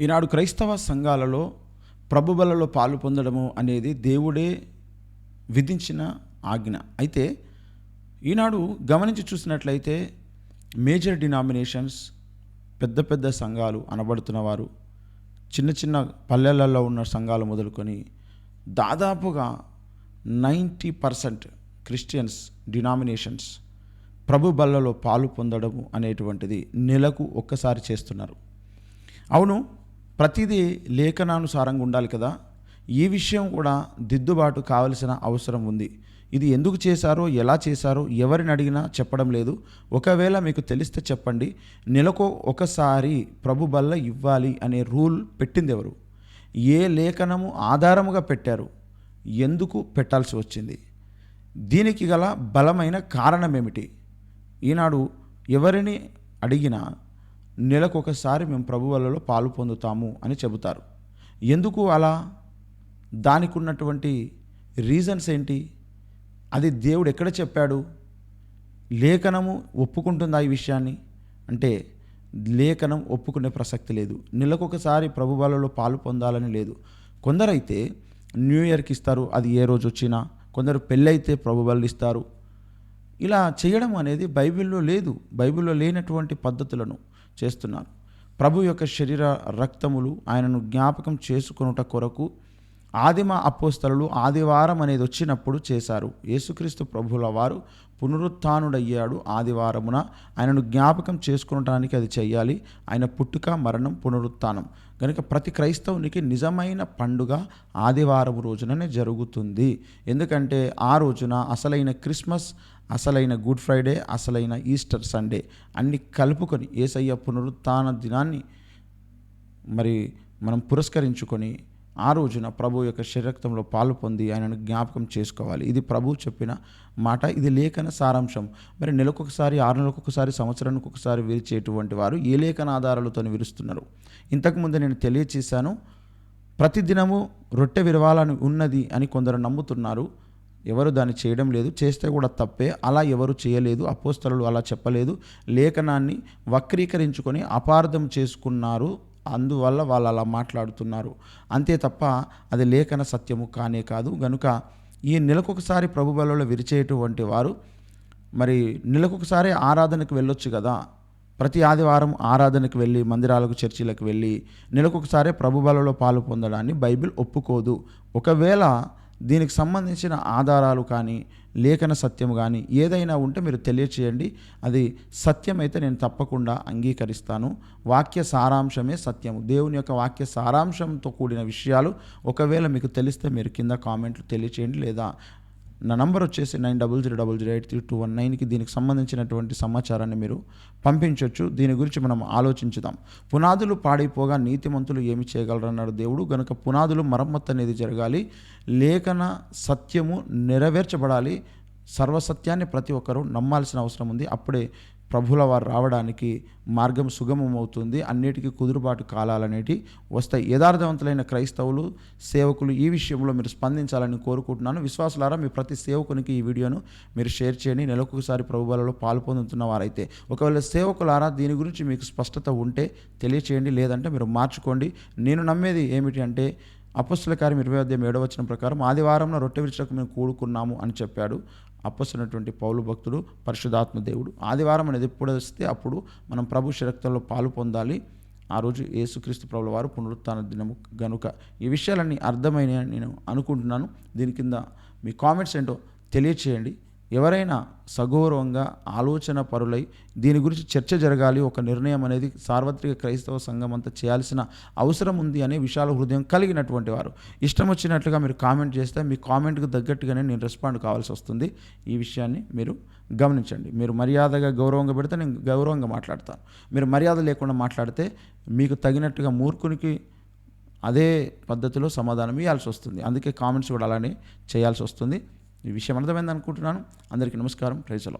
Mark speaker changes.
Speaker 1: ఈనాడు క్రైస్తవ సంఘాలలో ప్రభుబలలో పాలు పొందడము అనేది దేవుడే విధించిన ఆజ్ఞ. అయితే ఈనాడు గమనించి చూసినట్లయితే మేజర్ డినామినేషన్స్ పెద్ద పెద్ద సంఘాలు అనబడుతున్న వారు చిన్న చిన్న పల్లెలలో ఉన్న సంఘాలు మొదలుకొని దాదాపుగా నైంటీ పర్సెంట్ క్రిస్టియన్స్ డినామినేషన్స్ ప్రభు బల్లలో పాలు పొందడము అనేటువంటిది నెలకు ఒక్కసారి చేస్తున్నారు. అవును ప్రతిదీ లేఖనానుసారంగా ఉండాలి కదా. ఈ విషయం కూడా దిద్దుబాటు కావలసిన అవసరం ఉంది. ఇది ఎందుకు చేశారో ఎలా చేశారో ఎవరిని అడిగినా చెప్పడం లేదు. ఒకవేళ మీకు తెలిస్తే చెప్పండి. నెలకు ఒకసారి ప్రభు బల్ల ఇవ్వాలి అనే రూల్ పెట్టింది ఎవరు? ఏ లేఖనము ఆధారముగా పెట్టారు? ఎందుకు పెట్టాల్సి వచ్చింది? దీనికి గల బలమైన కారణం ఏమిటి? ఈనాడు ఎవరిని అడిగినా నెలకు ఒకసారి మేము ప్రభువలలో పాలు పొందుతాము అని చెబుతారు. ఎందుకు అలా? దానికి ఉన్నటువంటి రీజన్స్ ఏంటి? అది దేవుడు ఎక్కడ చెప్పాడు? లేఖనము ఒప్పుకుంటుందా ఈ విషయాన్ని? అంటే లేఖనం ఒప్పుకునే ప్రసక్తి లేదు. నెలకొకసారి ప్రభువలలో పాలు పొందాలని లేదు. కొందరైతే న్యూ ఇయర్కి ఇస్తారు అది ఏ రోజు వచ్చినా. కొందరు పెళ్ళైతే ప్రభుబలి ఇస్తారు. ఇలా చేయడం అనేది బైబిల్లో లేదు. బైబిల్లో లేనటువంటి పద్ధతులను చేస్తున్నారు. ప్రభు యొక్క శరీర రక్తములు ఆయనను జ్ఞాపకం చేసుకొనుట కొరకు ఆదిమ అపోస్తలు ఆదివారం అనేది వచ్చినప్పుడు చేశారు. యేసుక్రీస్తు ప్రభుల వారు పునరుత్డయ్యాడు ఆదివారమున. ఆయనను జ్ఞాపకం చేసుకునడానికి అది చేయాలి. ఆయన పుట్టుక మరణం పునరుత్నం కనుక ప్రతి క్రైస్తవునికి నిజమైన పండుగ ఆదివారం రోజుననే జరుగుతుంది. ఎందుకంటే ఆ రోజున అసలైన క్రిస్మస్ అసలైన గుడ్ ఫ్రైడే అసలైన ఈస్టర్ సండే అన్ని కలుపుకొని ఏసయ్య పునరుత్న దినాన్ని మరి మనం పురస్కరించుకొని ఆ రోజున ప్రభు యొక్క శరీరక్తంలో పాలు పొంది ఆయనను జ్ఞాపకం చేసుకోవాలి. ఇది ప్రభు చెప్పిన మాట. ఇది లేఖన సారాంశం. మరి నెలకొకసారి ఆరు నెలకొకసారి ఒకసారి సంవత్సరానికి ఒకసారి విరిచేటువంటి వారు ఏ లేఖన ఆధారాలతో విరుస్తున్నారు? ఇంతకుముందు నేను తెలియచేశాను. ప్రతిదినము రొట్టె విరవాలని ఉన్నది అని కొందరు నమ్ముతున్నారు. ఎవరు దాన్ని చేయడం లేదు. చేస్తే కూడా తప్పే. అలా ఎవరు చేయలేదు. అపోస్తలు అలా చెప్పలేదు. లేఖనాన్ని వక్రీకరించుకొని అపార్థం చేసుకున్నారు. అందువల్ల వాళ్ళు అలా మాట్లాడుతున్నారు. అంతే తప్ప అది లేఖన సత్యము కానే కాదు. గనుక ఈ నెలకొకసారి ప్రభు బలలో విరిచేటువంటి వారు మరి నెలకొకసారి ఆరాధనకు వెళ్ళొచ్చు కదా. ప్రతి ఆదివారం ఆరాధనకు వెళ్ళి మందిరాలకు చర్చిలకు వెళ్ళి నెలకొకసారి ప్రభు బలలో పాలు పొందడాన్ని బైబిల్ ఒప్పుకోదు. ఒకవేళ దీనికి సంబంధించిన ఆధారాలు కానీ లేఖన సత్యం కానీ ఏదైనా ఉంటే మీరు తెలియచేయండి. అది సత్యమైతే నేను తప్పకుండా అంగీకరిస్తాను. వాక్య సారాంశమే సత్యము. దేవుని యొక్క వాక్య సారాంశంతో కూడిన విషయాలు ఒకవేళ మీకు తెలిస్తే మీరు కింద కామెంట్లు తెలియచేయండి లేదా నా నంబర్ వచ్చేసి nine double zero double zero eight three two one నైన్కి దీనికి సంబంధించినటువంటి సమాచారాన్ని మీరు పంపించవచ్చు దీని గురించి మనం ఆలోచించుదాం. పునాదులు పాడైపోగా నీతిమంతులు ఏమి చేయగలరన్నాడు దేవుడు. గనుక పునాదులు మరమ్మత్తు అనేది జరగాలి. లేఖన సత్యము నెరవేర్చబడాలి. సర్వసత్యాన్ని ప్రతి ఒక్కరూ నమ్మాల్సిన అవసరం ఉంది. అప్పుడే ప్రభుల వారు రావడానికి మార్గం సుగమం అవుతుంది అన్నిటికీ కుదురుబాటు కాలాలనేటి వస్తాయి. యథార్థవంతులైన క్రైస్తవులు సేవకులు ఈ విషయంలో మీరు స్పందించాలని కోరుకుంటున్నాను. విశ్వాసులారా మీ ప్రతి సేవకునికి ఈ వీడియోను మీరు షేర్ చేయండి. నెలకొకసారి ప్రభుబలలో పాలు పొందుతున్న వారైతే ఒకవేళ సేవకులారా దీని గురించి మీకు స్పష్టత ఉంటే తెలియచేయండి. లేదంటే మీరు మార్చుకోండి. నేను నమ్మేది ఏమిటి అంటే అపస్తుల కార్యం ఇరవై అధ్యాయం ఏడవచనం వచ్చిన ప్రకారం ఆదివారంలో రొట్టె విరుచకు మేము కూడుకున్నాము అని చెప్పాడు. అప్పస్తున్నటువంటి పౌలు భక్తుడు పరిశుధాత్మ దేవుడు. ఆదివారం అనేది ఎప్పుడు వస్తే అప్పుడు మనం ప్రభు శరక్తంలో పాలు పొందాలి. ఆ రోజు యేసుక్రీస్తు ప్రభుల వారు పునరుత్థాన దినము గనుక. ఈ విషయాలన్నీ అర్థమైన నేను అనుకుంటున్నాను. దీని కింద మీ కామెంట్స్ ఏంటో తెలియచేయండి. ఎవరైనా సగౌరవంగా ఆలోచన పరులై దీని గురించి చర్చ జరగాలి ఒక నిర్ణయం అనేది సార్వత్రిక క్రైస్తవ సంఘం అంతా చేయాల్సిన అవసరం ఉంది అనే విశాల హృదయం కలిగినటువంటి వారు. ఇష్టం వచ్చినట్లుగా మీరు కామెంట్ చేస్తే మీ కామెంట్కి తగ్గట్టుగానే నేను రెస్పాండ్ కావాల్సి వస్తుంది. ఈ విషయాన్ని మీరు గమనించండి. మీరు మర్యాదగా గౌరవంగా పెడితే నేను గౌరవంగా మాట్లాడతాను. మీరు మర్యాద లేకుండా మాట్లాడితే మీకు తగినట్టుగా మూర్ఖునికి అదే పద్ధతిలో సమాధానం ఇవ్వాల్సి వస్తుంది. అందుకే కామెంట్స్ కూడా అలానే చేయాల్సి వస్తుంది. ఈ విషయం అర్థమైంది అనుకుంటున్నాను అందరికీ నమస్కారం. ప్రైజలో